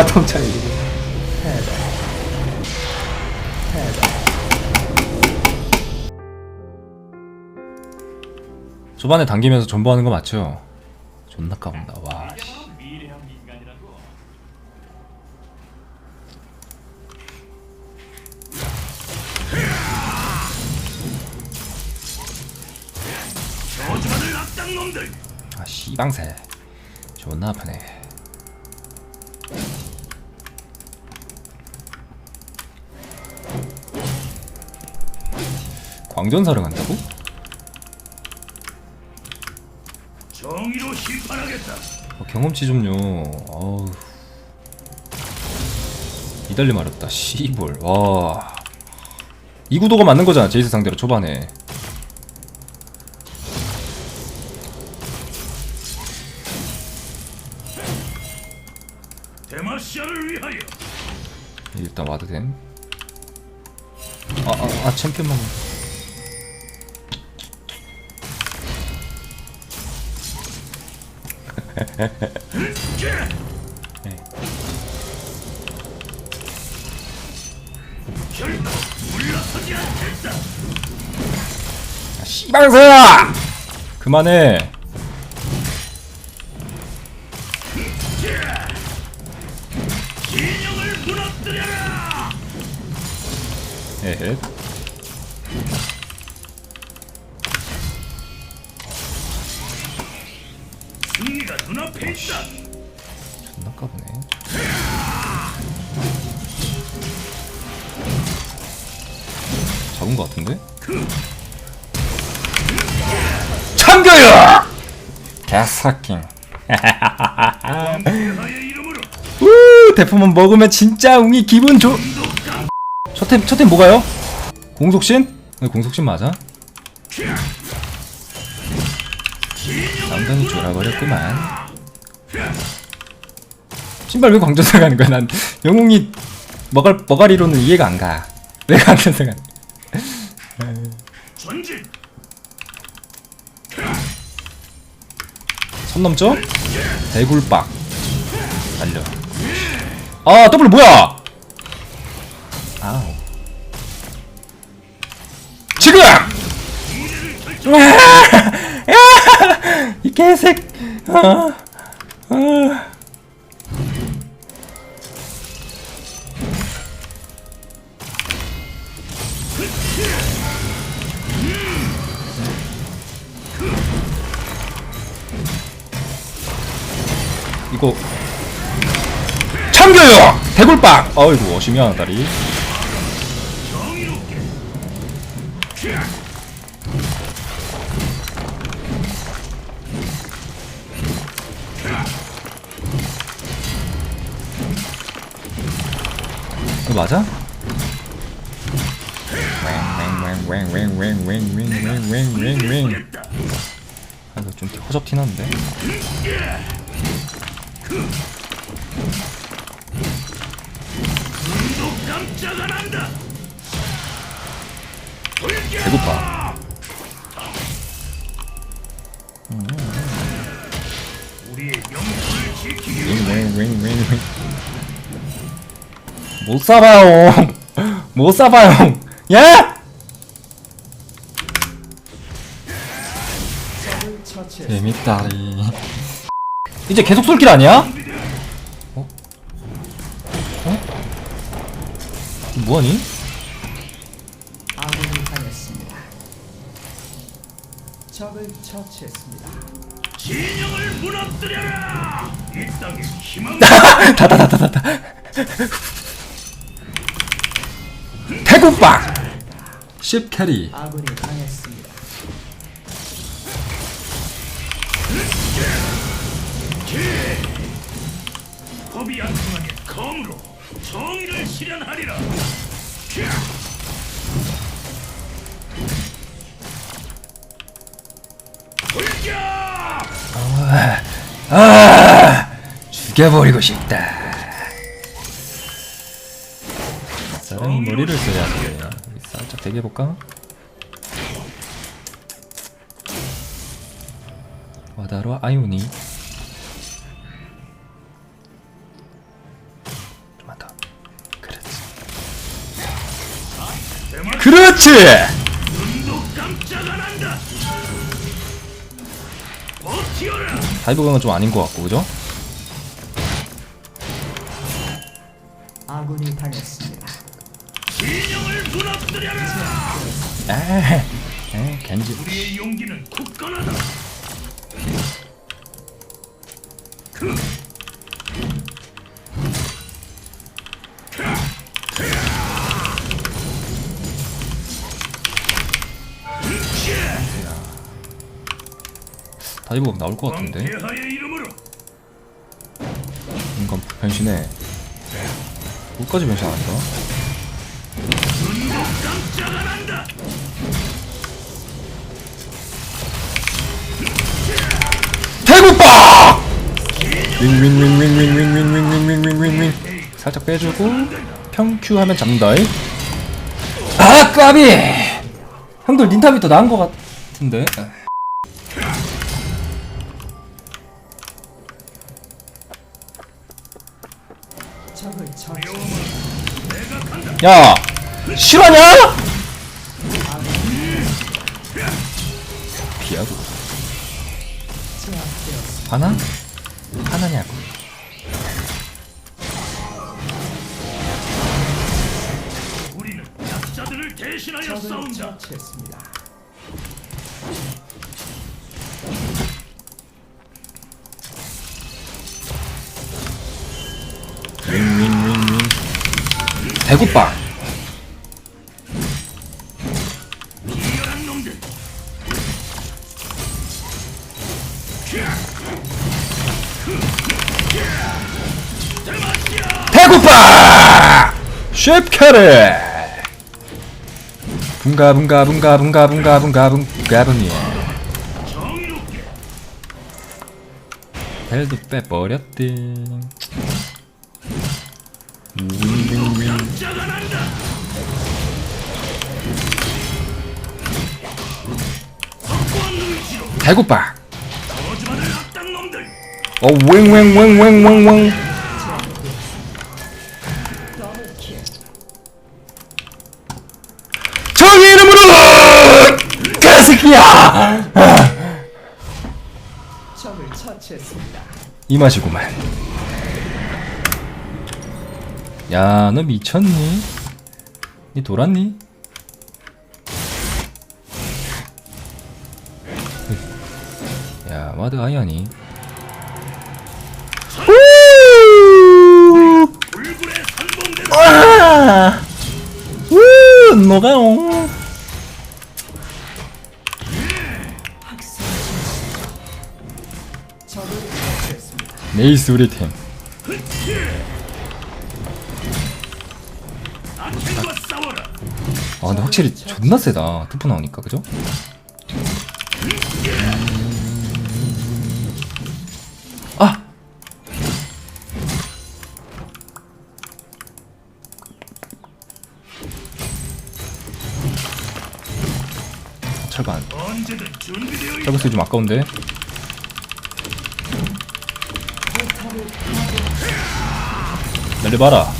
바텀 차이. 초반에 당기면서 존버하는 거 맞죠? 존나 까본다. 와. 아 씨방새. 존나 아프네. 광전사를 간다고? 정의로 심판하겠다 어, 경험치 좀요. 어우. 이달리 마렵다. 씨볼. 와. 이 구도가 맞는 거잖아. 제이스 상대로 초반에. 데마시아를 위하여 일단 와드 됨. 아, 아, 아 챔피언만. 아, 네. 씨방사! 그만해! 에헷 참교육! 개사킹. 우 대포만 먹으면 진짜 웅이 기분 좋. 첫템 첫템 뭐가요? 공속신? 네, 공속신 맞아? 남단이 졸아버렸구만. 신발 왜 광전사 가는 거야? 난 영웅이 머갈 머가리로는 이해가 안 가. 왜 광전사 가? 전진 선 넘죠? 대굴박 달려. 아 더블 뭐야? 아우. 지금! 이 개색. 아, 이거 참교육! 대굴박 어이구 어시면 다리. 이거 맞아? 했다 아 이거 좀 허접 티나는데 배고파. 지키기 위해 왱왱왱왱왱 못 사봐요. 못 사봐요. 야! 재밌다리 이제 계속 쏠길 아니야? 어? 어? 뭐하니? 아군이 당했습니다. 적을 처치했습니다. 진영을 무너뜨려라 이 땅에 희망 태국박 10 캐리 아군이 당했습니다. 법이 안 통하게 검으로 정의를 실현하리라. 돌격 아 죽여버리고 싶다. 사람이 머리를 써야 돼 살짝 대기해볼까? 와다로 아이오니 그렇지. 다이브 강은 좀 아닌 것 같고 그죠? 아군이 당했습니다. 진영을 무너뜨려라. 에이 에이 겐지 우리의 용기는 굳건하다. 그 강 나올 것 같은데 인간 변신해 끝까지 변신 안 한다. 대구빵! 윙윙윙윙윙윙윙윙윙윙윙윙 살짝 빼주고 평큐 하면 잡는다이 아 까비 형들 닌탑이 더 나은 것 같은데 야 실화냐? 제압되었습니다. 하나? 하나냐고 우리는 약자들을 대신하여 싸운다. 대구빵 대구빵 쉐프카레! 분가 분가 분가 분가 분가 분가 분가 분이. 벨도 빼버렸디. 달고파 어 웽웽웽웽웽웽 정의 이름으로 가스키야 이 맛이구만 야 너 미쳤니? 니 돌았니? 와드 아이언이. 우 노가옹. 네이스 우리 템 아, 근데 확실히 존나 세다. 투프 나오니까, 그죠? 있다. 철관 쓰기 좀 아까운데 날려봐라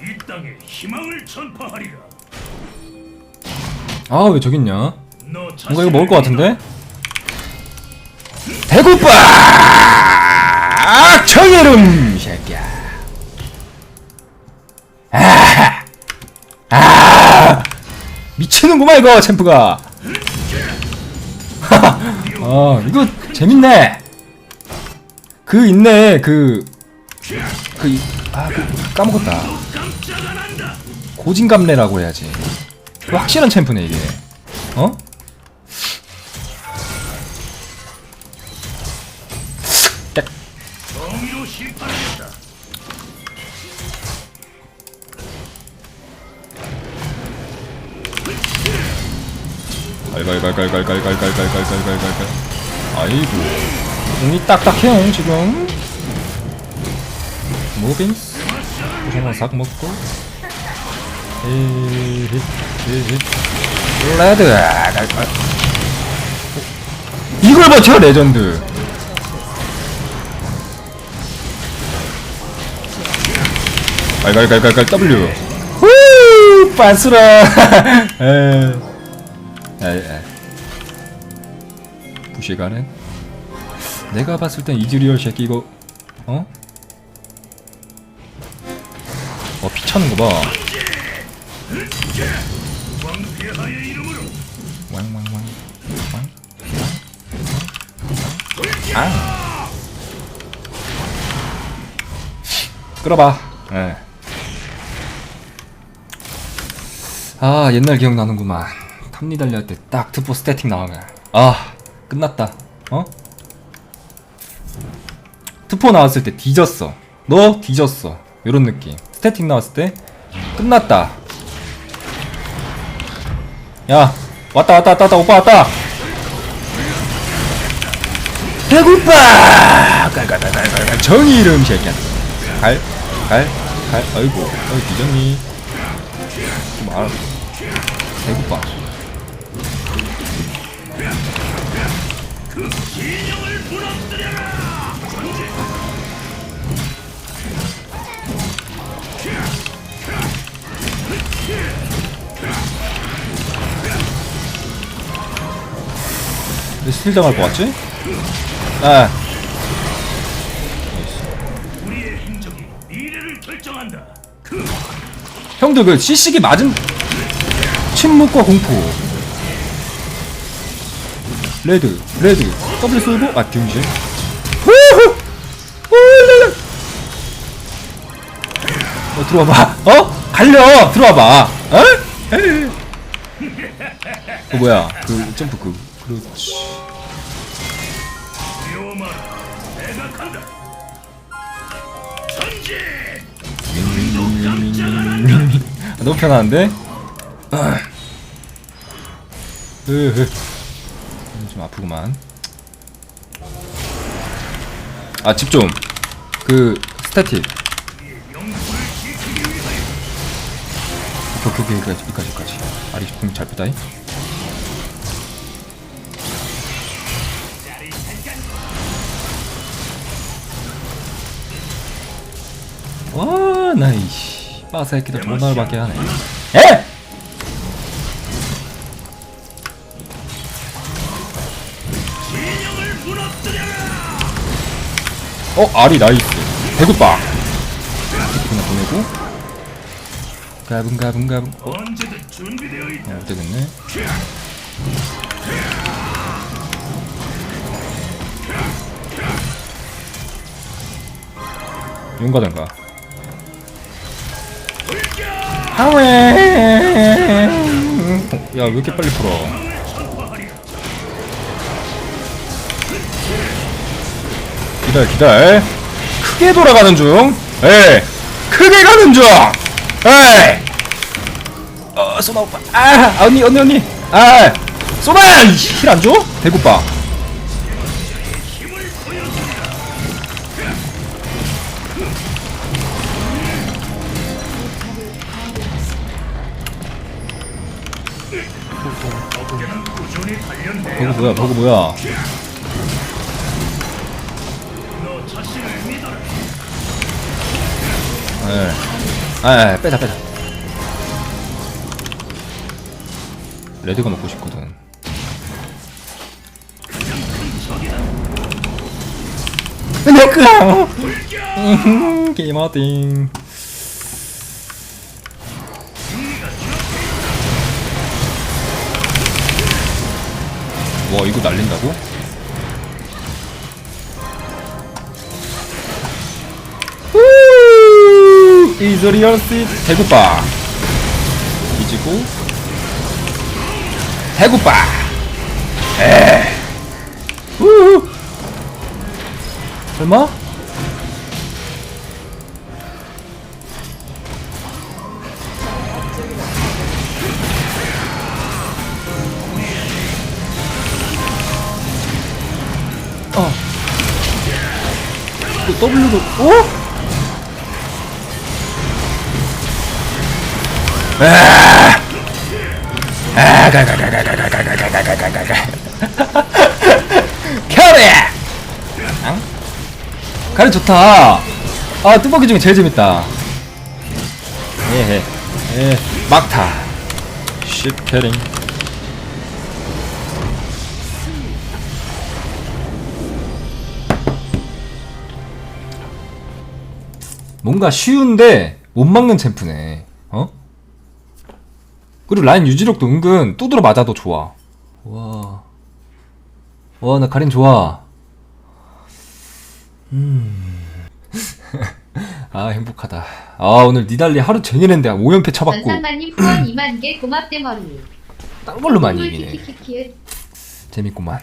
이 땅에 희망을 전파하리라. 아왜 저기 있냐 너 뭔가 이거 먹을 것 같은데? 대 구빵! 청여름 이 새끼야. 아, 아, 미치는구만 이거 챔프가. 아 이거 재밌네. 그 있네 그 그, 이- 아, 그, 까먹었다. 고진감래라고 해야지. 그 확실한 챔프네 이게. 어? 정의로 심판하겠다. 갈갈갈갈갈갈갈갈갈갈갈갈. 아이고. 공이 딱딱해요 지금. 무빙스. 하나 싹 먹고. 에이, 에이, 레드. 이걸 버텨 레전드 갈갈갈갈갈 W 후 빤스라 에 에에 부시 가는 내가 봤을 땐 이즈리얼 새끼 이거 어? 어 피차는 거 봐. 왕폐하의 이름으로 왕왕왕 왕. 아. 끌어봐. 예. 아 옛날 기억나는구만. 탑니 달려할 때딱 트포 스태틱 나오면 아 끝났다. 어? 트포 나왔을 때 뒤졌어. 너 뒤졌어. 요런 느낌. 스태틱 나왔을 때 끝났다. 야 왔다 왔다 왔다 왔다 오빠 왔다. 배고파. 갈갈갈갈갈 정의 이름 새끼야. 갈갈갈 아이고 어이 뒤졌니? 좀 알아. 배고파. 왜 스틸 당할 것 같지? 아그 형들 그 CC기 맞은 침묵과 공포. 레드 레드. W 쏘고 아 후랄라. 어 들어와봐. 어? 갈려! 들어와봐. 어? 에이. 어 뭐야? 그 점프 그. 그렇지. 아, 너무 편한데? 아. 으흐. 좀 아프구만. 아, 집 좀. 그, 스태틱. 오케이, 오케이, 여기까지, 여기까지, 여기까지. 아리 공잘 빼다이. 와, 나이씨. 빠사새끼들 전화를 받게 하네. 에! 어, 아리 나이스. 배굿바. 그냥 보내고. 가분 가분 가분. 어, 언제든 준비되어 있다 안 되겠네. 용 가던가. 하웨. 야, 왜 이렇게 빨리 풀어? 기다려, 기다려. 크게 돌아가는 중. 에이, 크게 가는 중. 에이. 어, 소나 오빠. 아, 언니, 언니, 언니. 아, 소나, 힐 안 줘? 대구빠. 버그 뭐야, 버그 뭐야. 아, 빼자, 빼자. 레드가 먹고 싶거든. 내꺼! 게임하딩. 와, 이거 날린다고? 후! 이즈리얼스 대구빠 뒤지고 대구빠 에 후! 설마? 어. 또 W도 어? 아, 가가가가가가가가가가가가. 캐리! 응? 가리 좋다. 아, 뚜벅이 중에 제일 재밌다. 예해. 예, 막타. 쉽캐링. 뭔가 쉬운데 못 막는 챔프네. 어? 그리고 라인 유지력도 은근 두드러 맞아도 좋아. 와. 와, 나 가린 좋아. 음. 아, 행복하다. 아, 오늘 니달리 하루 종일 했는데 5연패 쳐봤고. 전상만님 후원 2만 개 고맙대 머리. 딴 걸로 많이 이기네. 키키키키. 재밌구만.